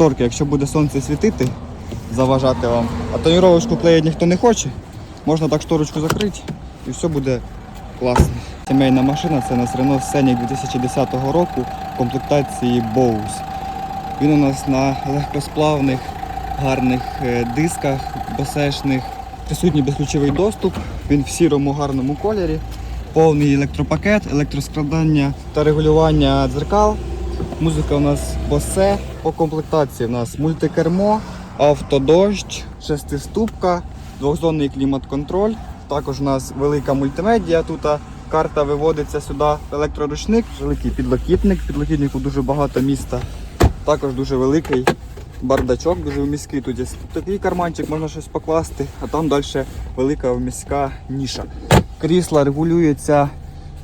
шторки, якщо буде сонце світити, заважати вам. А тоніровочку клеїти ніхто не хоче. Можна так шторочку закрити і все буде класно. Сімейна машина це у нас Renault Scenic 2010 року комплектації Bose. Він у нас на легкосплавних, гарних е, дисках, босешних. Присутній безключовий доступ. Він в сірому гарному кольорі. Повний електропакет, електроскладання та регулювання дзеркал. Музика у нас босе. По комплектації у нас мультикермо, автодощ, шестиступка, двохзонний клімат-контроль. Також у нас велика мультимедіа. Тут карта виводиться сюди, електроручник, великий підлокітник. Підлокітнику дуже багато міста. Також дуже великий бардачок, дуже вміський. Тут є такий карманчик, можна щось покласти, а там далі велика вміська ніша. Крісла регулюється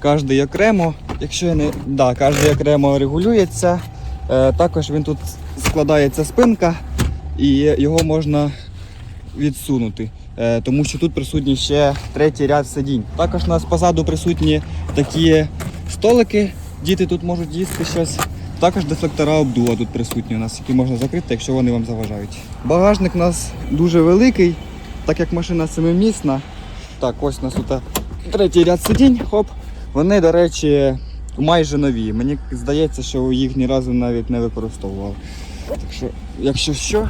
кожний окремо. Якщо я не да, кожний окремо регулюється. Е, також він тут складається спинка і його можна відсунути. Е, тому що тут присутній ще третій ряд сидінь. Також у нас позаду присутні такі столики, діти тут можуть їсти щось. Також дефлектора обдува тут присутні у нас, які можна закрити, якщо вони вам заважають. Багажник у нас дуже великий, так як машина семимісна. Так, ось у нас тут третій ряд сидінь, хоп. Вони, до речі, майже нові. Мені здається, що їх ні разу навіть не використовував. Так що, якщо що,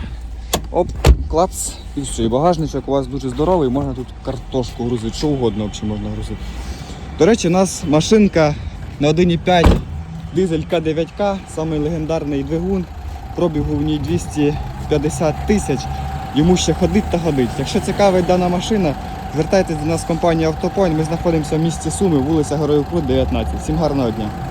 оп, клац і все. І багажничок у вас дуже здоровий, можна тут картошку грузити, що угодно взагалі можна грузити. До речі, у нас машинка на 1,5 дизель К9К, самий легендарний двигун. Пробігу в ній 250 тисяч. Йому ще ходить та ходить. Якщо цікавить дана машина, звертайтесь до нас в компанію Автопойнт. Ми знаходимося в місті Суми, вулиця Героїв Крут, 19. Всім гарного дня!